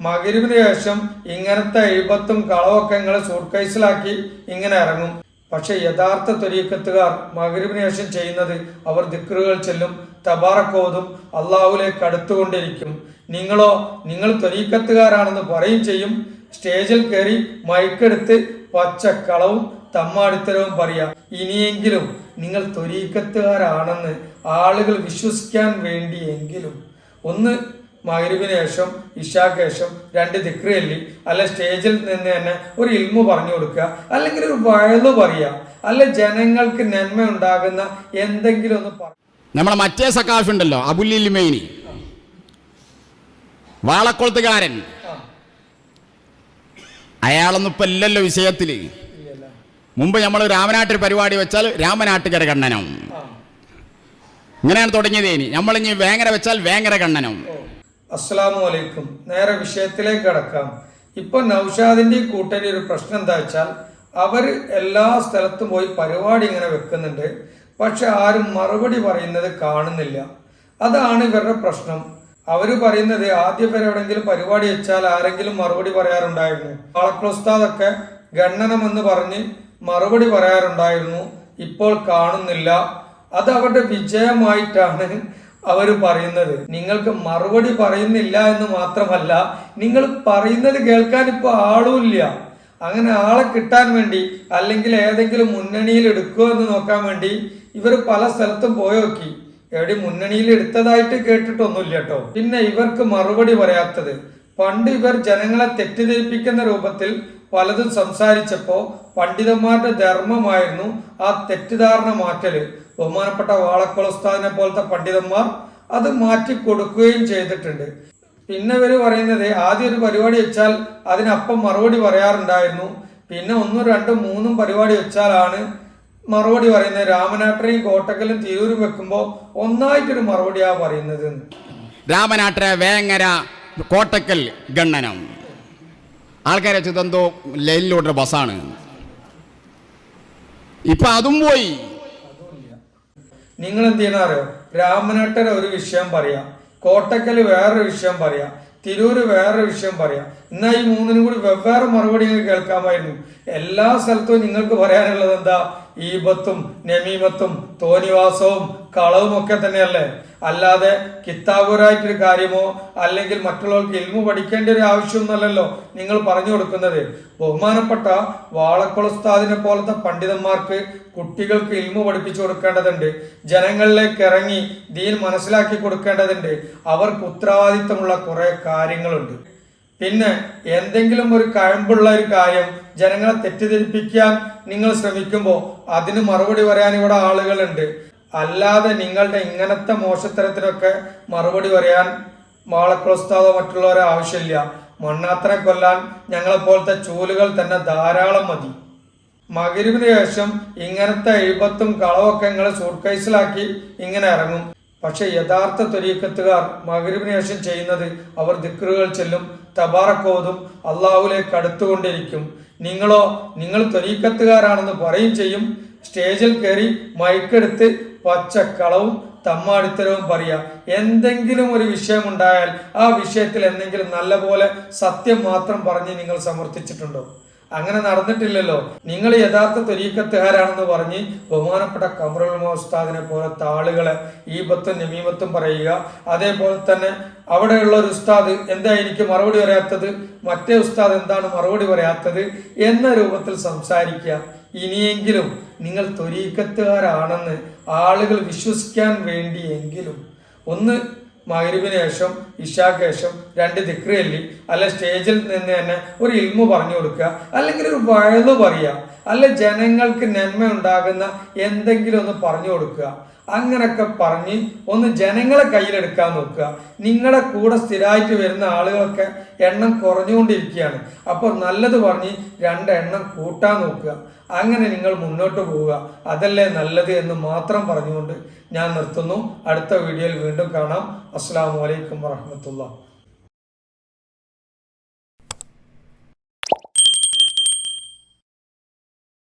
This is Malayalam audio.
മകരിവിന് ശേഷം ഇങ്ങനത്തെ എഴുപത്തും കളവൊക്കെ നിങ്ങൾ സൂട്ട്കേസിലാക്കി ഇങ്ങനെ ഇറങ്ങും. പക്ഷെ യഥാർത്ഥ തൊരീക്കത്തുകാർ മകരുവിന് ശേഷം ചെയ്യുന്നത് അവർ ദിക്റുകൾ ചെല്ലും തബാറക്കോതും അള്ളാഹുലേക്ക് അടുത്തുകൊണ്ടിരിക്കും. നിങ്ങളോ നിങ്ങൾ തൊരീക്കത്തുകാരാണെന്ന് പറയും ചെയ്യും. സ്റ്റേജിൽ കയറി മയക്കെടുത്ത് പച്ചക്കളവും തമ്മാടിത്തരവും പറയാം. ഇനിയെങ്കിലും നിങ്ങൾ തൊരീക്കത്തുകാരാണെന്ന് ആളുകൾ വിശ്വസിക്കാൻ വേണ്ടിയെങ്കിലും ഒന്ന് മകരിവിന് ശേഷം ഇഷാക്ക് ശേഷം രണ്ട് ദിക്രയല്ലി അല്ല സ്റ്റേജിൽ നിന്ന് തന്നെ ഒരു ഇൽമു പറഞ്ഞു കൊടുക്കുക അല്ലെങ്കിൽ ഒരു വയത് പറയുക അല്ല ജനങ്ങൾക്ക് നന്മ ഉണ്ടാകുന്ന എന്തെങ്കിലും ഒന്ന് പറ നമ്മളെ മറ്റേ സക്കാഫ് ഉണ്ടല്ലോ അബുലിമേനി വാളക്കൊളുത്തുകാരൻ. അയാളൊന്നും ഇപ്പൊ ഇല്ലല്ലോ വിഷയത്തിൽ. മുമ്പ് നമ്മൾ രാമനാട്ടിൽ പരിപാടി വെച്ചാൽ രാമനാട്ടുകര കണ്ണനം ഇങ്ങനെയാണ് ഇങ്ങനെയാണ് തുടങ്ങിയതേനി നമ്മളിനി വേങ്ങര വെച്ചാൽ വേങ്ങര കണ്ണനം ഓ. അസ്സലാമു അലൈക്കും. നേരെ വിഷയത്തിലേക്ക് കടക്കാം. ഇപ്പൊ നൗഷാദിന്റെ ഈ കൂട്ടരി ഒരു പ്രശ്നം എന്താ വെച്ചാൽ അവർ എല്ലാ സ്ഥലത്തും പോയി പരിപാടി ഇങ്ങനെ വെക്കുന്നുണ്ട്. പക്ഷെ ആരും മറുപടി പറയുന്നത് കാണുന്നില്ല. അതാണ് ഇവരുടെ പ്രശ്നം. അവർ പറയുന്നത് ആദ്യം വരെ എവിടെങ്കിലും പരിപാടി വെച്ചാൽ ആരെങ്കിലും മറുപടി പറയാറുണ്ടായിരുന്നു. കളക്ലോസ്താദൊക്കെ ഗണ്ണനമെന്ന് പറഞ്ഞ് മറുപടി പറയാറുണ്ടായിരുന്നു. ഇപ്പോൾ കാണുന്നില്ല. അത് അവരുടെ വിജയമായിട്ടാണ് അവർ പറയുന്നത്. നിങ്ങൾക്ക് മറുപടി പറയുന്നില്ല എന്ന് മാത്രമല്ല നിങ്ങൾ പറയുന്നത് കേൾക്കാൻ ഇപ്പോൾ ആളുമില്ല. അങ്ങനെ ആളെ കിട്ടാൻ വേണ്ടി അല്ലെങ്കിൽ ഏതെങ്കിലും മുന്നണിയിൽ എടുക്കുമോ എന്ന് നോക്കാൻ വേണ്ടി ഇവർ പല സ്ഥലത്തും പോയോക്കി എവിടെ മുന്നണിയിൽ എടുത്തതായിട്ട് കേട്ടിട്ടൊന്നുമില്ല കേട്ടോ. പിന്നെ ഇവർക്ക് മറുപടി പറയാത്തത്. പണ്ട് ഇവർ ജനങ്ങളെ തെറ്റിദ്ധരിപ്പിക്കുന്ന രൂപത്തിൽ പലതും സംസാരിച്ചപ്പോ പണ്ഡിതന്മാരുടെ ധർമ്മമായിരുന്നു ആ തെറ്റിദ്ധാരണ മാറ്റൽ. ബഹുമാനപ്പെട്ട വാളക്കുളസ്താദിനെ പോലത്തെ പണ്ഡിതന്മാർ അത് മാറ്റി കൊടുക്കുകയും ചെയ്തിട്ടുണ്ട്. പിന്നെ ഇവർ പറയുന്നത് ആദ്യം ഒരു പരിപാടി വെച്ചാൽ അതിനപ്പം മറുപടി പറയാറുണ്ടായിരുന്നു. പിന്നെ ഒന്നും രണ്ടും മൂന്നും പരിപാടി വെച്ചാലാണ് മറുപടി പറയുന്നത്. രാമനാട്ടരയും കോട്ടക്കലും തിരൂരും വെക്കുമ്പോൾ ഒന്നായിട്ടൊരു മറുപടിയാ പറയുന്നത്. രാമനാട്ടര വേങ്ങര കോട്ടക്കൽ ഗണ്ണനം. ആൾക്കാരെ വെച്ചതെന്തോ ലൈനിലോട്ടൊരു ബസ്സാണ്. ഇപ്പൊ അതും പോയി. നിങ്ങൾ എന്ത് ചെയ്യണം അറിയോ രാമനാട്ടൻ ഒരു വിഷയം പറയാം. കോട്ടക്കൽ വേറൊരു വിഷയം പറയാം. തിരൂര് വേറൊരു വിഷയം പറയാം. എന്നാൽ ഈ മൂന്നിനും കൂടി വെവ്വേറെ മറുപടി കേൾക്കാമായിരുന്നു. എല്ലാ സ്ഥലത്തും നിങ്ങൾക്ക് പറയാനുള്ളത് എന്താ? ഈബത്തും നമീമത്തും തോനിവാസവും കളവും ഒക്കെ തന്നെയല്ലേ? അല്ലാതെ കിത്താബുരായിട്ടൊരു കാര്യമോ അല്ലെങ്കിൽ മറ്റുള്ളവർക്ക് എൽമ പഠിക്കേണ്ട ഒരു ആവശ്യമൊന്നുമല്ലല്ലോ നിങ്ങൾ പറഞ്ഞു കൊടുക്കുന്നത്. ബഹുമാനപ്പെട്ട വാളക്കുളസ്താദിനെ പോലത്തെ പണ്ഡിതന്മാർക്ക് കുട്ടികൾക്ക് ഇൽമു പഠിപ്പിച്ചു കൊടുക്കേണ്ടതുണ്ട്. ജനങ്ങളിലേക്ക് ഇറങ്ങി ദീൻ മനസ്സിലാക്കി കൊടുക്കേണ്ടതുണ്ട്. അവർക്ക് ഉത്തരവാദിത്തമുള്ള കുറെ കാര്യങ്ങളുണ്ട്. പിന്നെ എന്തെങ്കിലും ഒരു കഴമ്പുള്ള ഒരു കാര്യം ജനങ്ങളെ തെറ്റിദ്ധരിപ്പിക്കാൻ നിങ്ങൾ ശ്രമിക്കുമ്പോൾ അതിന് മറുപടി പറയാൻ ഇവിടെ ആളുകളുണ്ട്. അല്ലാതെ നിങ്ങളുടെ ഇങ്ങനത്തെ മോശത്തരത്തിനൊക്കെ മറുപടി പറയാൻ മാളക്രോസ്താവോ മറ്റുള്ളവരെ ആവശ്യമില്ല. മണ്ണാത്തനെ കൊല്ലാൻ ഞങ്ങളെപ്പോലത്തെ ചൂലുകൾ തന്നെ ധാരാളം മതി. മകരിവിന് ശേഷം ഇങ്ങനത്തെ എഴുപത്തും കളവൊക്കെ നിങ്ങൾ സൂട്ട്കേസിലാക്കി ഇങ്ങനെ ഇറങ്ങും. പക്ഷെ യഥാർത്ഥ തൊരീക്കത്തുകാർ മകരിവിന് ശേഷം ചെയ്യുന്നത് അവർ ദിക്റുകൾ ചെല്ലും തബാറക്കോതും അള്ളാഹുലേക്ക് അടുത്തുകൊണ്ടിരിക്കും. നിങ്ങളോ നിങ്ങൾ തൊരീക്കത്തുകാരാണെന്ന് പറയും ചെയ്യും. സ്റ്റേജിൽ കയറി മയക്കെടുത്ത് പച്ചക്കളവും തമ്മാടിത്തരവും പറയാം എന്തെങ്കിലും ഒരു വിഷയം ഉണ്ടായാൽ ആ വിഷയത്തിൽ എന്തെങ്കിലും നല്ലപോലെ സത്യം മാത്രം പറഞ്ഞ് നിങ്ങൾ സമർത്ഥിച്ചിട്ടുണ്ടോ? അങ്ങനെ നടന്നിട്ടില്ലല്ലോ. നിങ്ങൾ യഥാർത്ഥ തൊരീക്കത്തുകാരാണെന്ന് പറഞ്ഞ് ബഹുമാനപ്പെട്ട കമറുൽ മോസ്താദിനെ പോലത്തെ ആളുകളെ ഈ ബത്തും നമീമത്തും പറയുക. അതേപോലെ തന്നെ അവിടെയുള്ള ഒരു ഉസ്താദ് എന്താ എനിക്ക് മറുപടി പറയാത്തത്? മറ്റേ ഉസ്താദ് എന്താണ് മറുപടി പറയാത്തത്? എന്ന രൂപത്തിൽ സംസാരിക്കുക. ഇനിയെങ്കിലും നിങ്ങൾ തൊരീക്കത്തുകാരാണെന്ന് ആളുകൾ വിശ്വസിക്കാൻ വേണ്ടിയെങ്കിലും ഒന്ന് മകരുവിന് ശേഷം ഇഷാക്ക് ശേഷം രണ്ട് ദിക്രയല്ലി അല്ല സ്റ്റേജിൽ നിന്ന് തന്നെ ഒരു ഇൽമു പറഞ്ഞു കൊടുക്കുക അല്ലെങ്കിൽ ഒരു വയത് പറയുക അല്ല ജനങ്ങൾക്ക് നന്മ ഉണ്ടാകുന്ന എന്തെങ്കിലും ഒന്ന് പറഞ്ഞു കൊടുക്കുക. അങ്ങനൊക്കെ പറഞ്ഞ് ഒന്ന് ജനങ്ങളെ കയ്യിലെടുക്കാൻ നോക്കുക. നിങ്ങളുടെ കൂടെ സ്ഥിരമായിട്ട് വരുന്ന ആളുകളൊക്കെ എണ്ണം കുറഞ്ഞുകൊണ്ടിരിക്കുകയാണ്. അപ്പോൾ നല്ലത് പറഞ്ഞ് രണ്ടെണ്ണം കൂട്ടാൻ നോക്കുക. അങ്ങനെ നിങ്ങൾ മുന്നോട്ട് പോവുക. അതല്ലേ നല്ലത് എന്ന് മാത്രം പറഞ്ഞുകൊണ്ട് ഞാൻ നിർത്തുന്നു. അടുത്ത വീഡിയോയിൽ വീണ്ടും കാണാം. അസ്സാം വലൈക്കും വാഹമത്തുള്ള